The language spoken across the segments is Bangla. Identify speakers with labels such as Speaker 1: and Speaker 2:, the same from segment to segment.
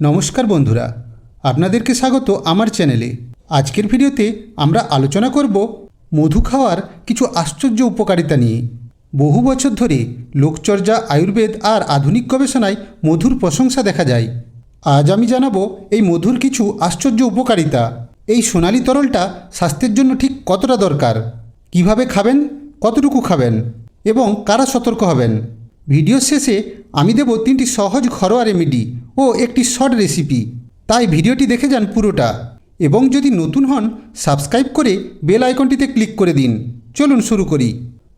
Speaker 1: নমস্কার বন্ধুরা, আপনাদেরকে স্বাগত আমার চ্যানেলে। আজকের ভিডিওতে আমরা আলোচনা করব মধু খাওয়ার কিছু আশ্চর্য উপকারিতা নিয়ে। বহু বছর ধরে লোকচর্যা, আয়ুর্বেদ আর আধুনিক গবেষণায় মধুর প্রশংসা দেখা যায়। আজ আমি জানাব এই মধুর কিছু আশ্চর্য উপকারিতা। এই সোনালি তরলটা স্বাস্থ্যের জন্য ঠিক কতটা দরকার? কীভাবে খাবেন? কতটুকু খাবেন? এবং কারা সতর্ক হবেন? ভিডিওর শেষে আমি দেব তিনটি সহজ ঘরোয়া রেমেডি ও একটি শর্ট রেসিপি তাই ভিডিওটি দেখে যান পুরোটা। এবং যদি নতুন হন সাবস্ক্রাইব করে বেল আইকনটিতে ক্লিক করে দিন। চলুন শুরু করি।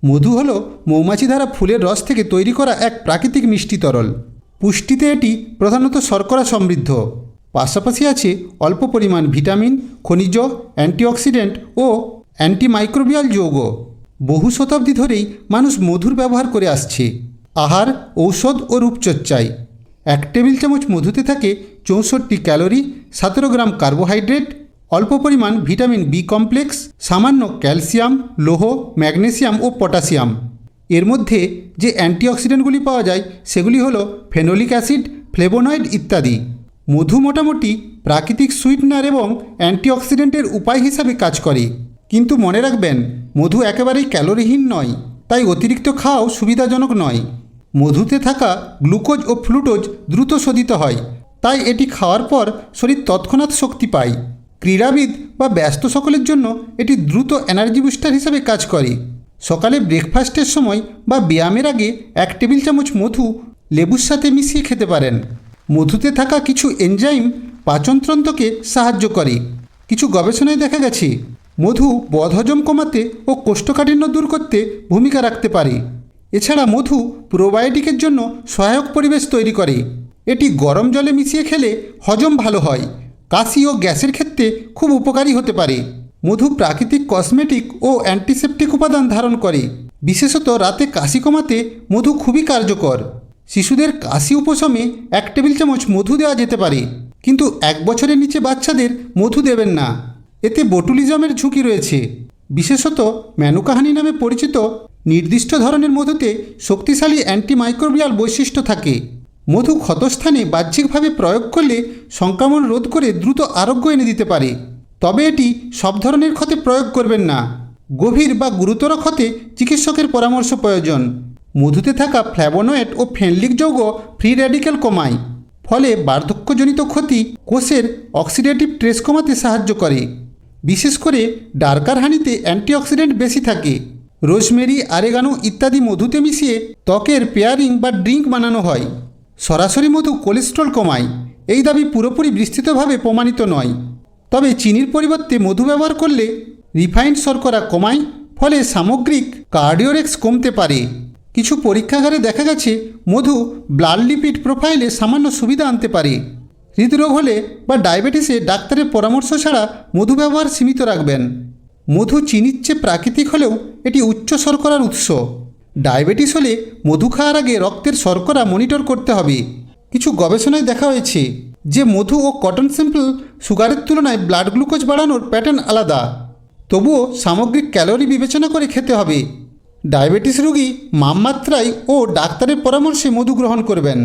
Speaker 1: মধু হলো মৌমাছি দ্বারা ফুলের রস থেকে তৈরি করা এক প্রাকৃতিক মিষ্টি তরল। পুষ্টিতে এটি প্রধানত শর্করা সমৃদ্ধ। পাশাপাশি আছে অল্প পরিমাণ ভিটামিন, খনিজ, অ্যান্টিঅক্সিডেন্ট ও অ্যান্টিমাইক্রোবিয়াল যৌগ। বহু শতাব্দী ধরেই মানুষ মধুর ব্যবহার করে আসছে। আহার, ঔষধ ও রূপচর্চায়। এক টেবিল চামচ মধুতে থাকে চৌষট্টি ক্যালোরি, সতেরো গ্রাম কার্বোহাইড্রেট, অল্প পরিমাণ ভিটামিন বি কমপ্লেক্স, সামান্য ক্যালসিয়াম, লৌহ, ম্যাগনেসিয়াম ও পটাশিয়াম এর মধ্যে যে অ্যান্টিঅক্সিডেন্টগুলি পাওয়া যায়, সেগুলি হলো ফেনোলিক অ্যাসিড ফ্লেবোনয়েড ইত্যাদি। মধু মোটামুটি প্রাকৃতিক সুইটনার এবং অ্যান্টিঅক্সিডেন্টের উপায় হিসাবে কাজ করে। কিন্তু মনে রাখবেন, মধু একেবারেই ক্যালোরিহীন নয়, তাই অতিরিক্ত খাওয়াও সুবিধাজনক নয়। মধুতে থাকা গ্লুকোজ ও ফ্লুটোজ দ্রুত শোধিত হয়। তাই এটি খাওয়ার পর শরীর তৎক্ষণাৎ শক্তি পায়। ক্রীড়াবিদ বা ব্যস্ত সকলের জন্য এটি দ্রুত এনার্জি বুস্টার হিসেবে কাজ করে। সকালে ব্রেকফাস্টের সময় বা ব্যায়ামের আগে এক টেবিল চামচ মধু লেবুর সাথে মিশিয়ে খেতে পারেন। মধুতে থাকা কিছু এনজাইম পাচনতন্ত্রকে সাহায্য করে। কিছু গবেষণায় দেখা গেছে, মধু বদহজম কমাতে ও কোষ্ঠকাঠিন্য দূর করতে ভূমিকা রাখতে পারে। এছাড়া মধু প্রোবায়োটিকের জন্য সহায়ক পরিবেশ তৈরি করে। এটি গরম জলে মিশিয়ে খেলে হজম ভালো হয়। কাশি ও গ্যাসের ক্ষেত্রে খুব উপকারী হতে পারে। মধু প্রাকৃতিক কসমেটিক ও অ্যান্টিসেপটিক উপাদান ধারণ করে। বিশেষত রাতে কাশি কমাতে মধু খুবই কার্যকর। শিশুদের কাশি উপশমে এক টেবিল চামচ মধু দেওয়া যেতে পারে। কিন্তু এক বছরের নিচে বাচ্চাদের মধু দেবেন না। এতে বোটুলিজমের ঝুঁকি রয়েছে। বিশেষত ম্যানুকাহানি নামে পরিচিত নির্দিষ্ট ধরনের মধুতে শক্তিশালী অ্যান্টিমাইক্রোবিয়াল বৈশিষ্ট্য থাকে। মধু ক্ষতস্থানে বাহ্যিকভাবে প্রয়োগ করলে সংক্রমণ রোধ করে দ্রুত আরোগ্য এনে দিতে পারে। তবে এটি সব ধরনের ক্ষতে প্রয়োগ করবেন না। গভীর বা গুরুতর ক্ষতে চিকিৎসকের পরামর্শ প্রয়োজন। মধুতে থাকা ফ্ল্যাবোনয়েড ও ফেনলিক যৌগ ফ্রি র্যাডিক্যাল কমায়, ফলে বার্ধক্যজনিত ক্ষতি কোষের অক্সিডেটিভ ট্রেস কমাতে সাহায্য করে। বিশেষ করে ডার্কার হানিতে অ্যান্টিঅক্সিডেন্ট বেশি থাকে। রোজমেরি, আরেগানো ইত্যাদি মধুতে মিশিয়ে ত্বকের পেয়ারিং বা ড্রিঙ্ক বানানো হয়। সরাসরি মধু কোলেস্ট্রল কমায়। এই দাবি পুরোপুরি বিস্তৃতভাবে প্রমাণিত নয়। তবে চিনির পরিবর্তে মধু ব্যবহার করলে রিফাইন্ড শর্করা কমায়, ফলে সামগ্রিক কার্ডিওরেক্স কমতে পারে। কিছু পরীক্ষাগারে দেখা গেছে, মধু ব্লাড লিপিড প্রোফাইলে সামান্য সুবিধা আনতে পারে। হৃদরোগ হলে বা ডায়াবেটিসে ডাক্তারের পরামর্শ ছাড়া মধু ব্যবহার সীমিত রাখবেন। মধু চিনির চেয়ে প্রাকৃতিক হলেও এটি উচ্চ শর্করার উৎস। ডায়াবেটিস হলে মধু খাওয়ার আগে রক্তের শর্করা মনিটর করতে হবে। কিছু গবেষণায় দেখা হয়েছে যে মধু ও কটন সিম্পল সুগারের তুলনায় ব্লাড গ্লুকোজ বাড়ানোর প্যাটার্ন আলাদা। তবুও সামগ্রিক ক্যালোরি বিবেচনা করে খেতে হবে। ডায়াবেটিস রোগী মামমাত্রায় ও ডাক্তারের পরামর্শে মধু গ্রহণ করবেন।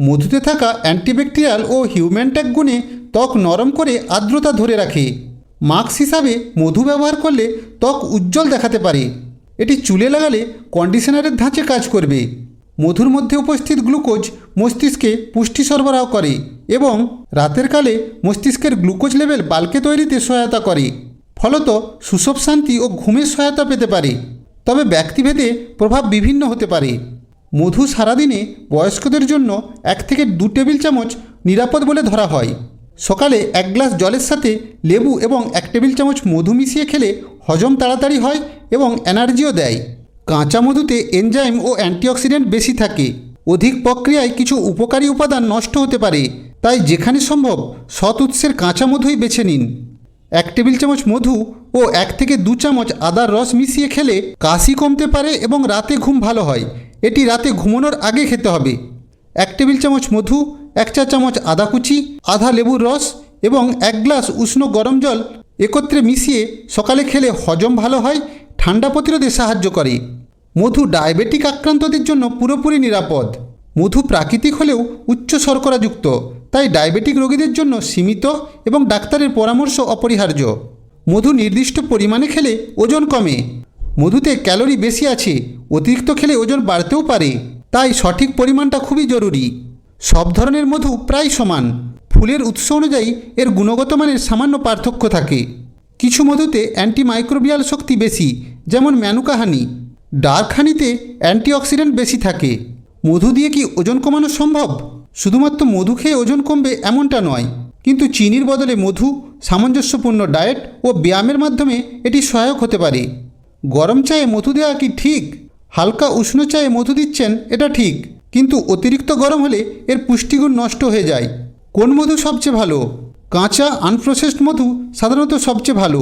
Speaker 1: মধুতে থাকা অ্যান্টিব্যাকটেরিয়াল ও হিউম্যানট্যাক গুণে ত্বক নরম করে আর্দ্রতা ধরে রাখে। মাস্ক হিসাবে মধু ব্যবহার করলে ত্বক উজ্জ্বল দেখাতে পারে। এটি চুলে লাগালে কন্ডিশনারের ধাঁচে কাজ করবে। মধুর মধ্যে উপস্থিত গ্লুকোজ মস্তিষ্কে পুষ্টি সরবরাহ করে এবং রাতের কালে মস্তিষ্কের গ্লুকোজ লেভেল বালকে তৈরিতে সহায়তা করে। ফলত সুষব শান্তি ও ঘুমের সহায়তা পেতে পারে। তবে ব্যক্তিভেদে প্রভাব বিভিন্ন হতে পারে। মধু সারাদিনে বয়স্কদের জন্য এক থেকে দু টেবিল চামচ নিরাপদ বলে ধরা হয়। সকালে এক গ্লাস জলের সাথে লেবু এবং এক টেবিল চামচ মধু মিশিয়ে খেলে হজম তাড়াতাড়ি হয় এবং এনার্জিও দেয়। কাঁচা মধুতে এনজাইম ও অ্যান্টিঅক্সিডেন্ট বেশি থাকে। অধিক প্রক্রিয়ায় কিছু উপকারী উপাদান নষ্ট হতে পারে। তাই যেখানে সম্ভব সৎ উৎসের কাঁচা মধুই বেছে নিন। এক টেবিল চামচ মধু ও এক থেকে দু চামচ আদার রস মিশিয়ে খেলে কাশি কমতে পারে এবং রাতে ঘুম ভালো হয়। এটি রাতে ঘুমানোর আগে খেতে হবে। এক টেবিল চামচ মধু এক চা চামচ আদা কুচি, আধা লেবুর রস এবং এক গ্লাস উষ্ণ গরম জল একত্রে মিশিয়ে সকালে খেলে হজম ভালো হয়, ঠান্ডা প্রতিরোধে সাহায্য করে। মধু ডায়াবেটিক আক্রান্তদের জন্য পুরোপুরি নিরাপদ। মধু প্রাকৃতিক হলেও উচ্চ শর্করাযুক্ত, তাই ডায়াবেটিক রোগীদের জন্য সীমিত এবং ডাক্তারের পরামর্শ অপরিহার্য। মধু নির্দিষ্ট পরিমাণে খেলে ওজন কমে। মধুতে ক্যালোরি বেশি আছে, অতিরিক্ত খেলে ওজন বাড়তেও পারে, তাই সঠিক পরিমাণটা খুবই জরুরি। সব ধরনের মধু প্রায় সমান। ফুলের উৎস অনুযায়ী এর গুণগত মানের সামান্য পার্থক্য থাকে। কিছু মধুতে অ্যান্টিমাইক্রোবিয়াল শক্তি বেশি, যেমন ম্যানুকা হানি ডার্ক হানিতে অ্যান্টিঅক্সিডেন্ট বেশি থাকে। মধু দিয়ে কি ওজন কমানো সম্ভব? শুধুমাত্র মধু খেয়ে ওজন কমবে এমনটা নয়, কিন্তু চিনির বদলে মধু, সামঞ্জস্যপূর্ণ ডায়েট ও ব্যায়ামের মাধ্যমে এটি সহায়ক হতে পারে। গরম চায়ে মধু দেওয়া কি ঠিক? হালকা উষ্ণ চায়ে মধু দিচ্ছেন, এটা ঠিক। কিন্তু অতিরিক্ত গরম হলে এর পুষ্টিগুণ নষ্ট হয়ে যায়। কোন মধু সবচেয়ে ভালো? কাঁচা আনপ্রসেসড মধু সাধারণত সবচেয়ে ভালো।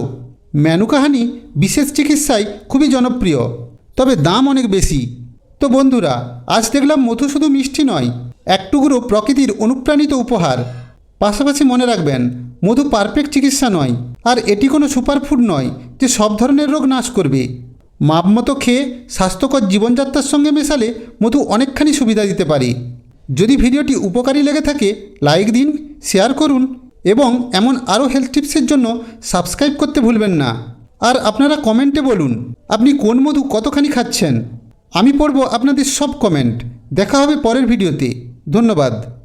Speaker 1: ম্যানুকাহানি বিশেষ চিকিৎসায় খুবই জনপ্রিয়। তবে দাম অনেক বেশি। তো বন্ধুরা, আজ দেখলাম মধু শুধু মিষ্টি নয়, এক টুকরো প্রকৃতির অনুপ্রাণিত উপহার। পাশাপাশি মনে রাখবেন, মধু পারফেক্ট চিকিৎসা নয়, আর এটি কোনো সুপারফুড নয় যে সব ধরনের রোগ নাশ করবে। মাপ মতো খেয়ে স্বাস্থ্যকর জীবনযাত্রার সঙ্গে মেশালে মধু অনেকখানি সুবিধা দিতে পারে। যদি ভিডিওটি উপকারী লেগে থাকে, লাইক দিন, শেয়ার করুন এবং এমন আরও হেলথ টিপসের জন্য সাবস্ক্রাইব করতে ভুলবেন না। আর আপনারা কমেন্টে বলুন, আপনি কোন মধু কতখানি খাচ্ছেন? আমি পড়ব আপনাদের সব কমেন্ট। দেখা হবে পরের ভিডিওতে। ধন্যবাদ।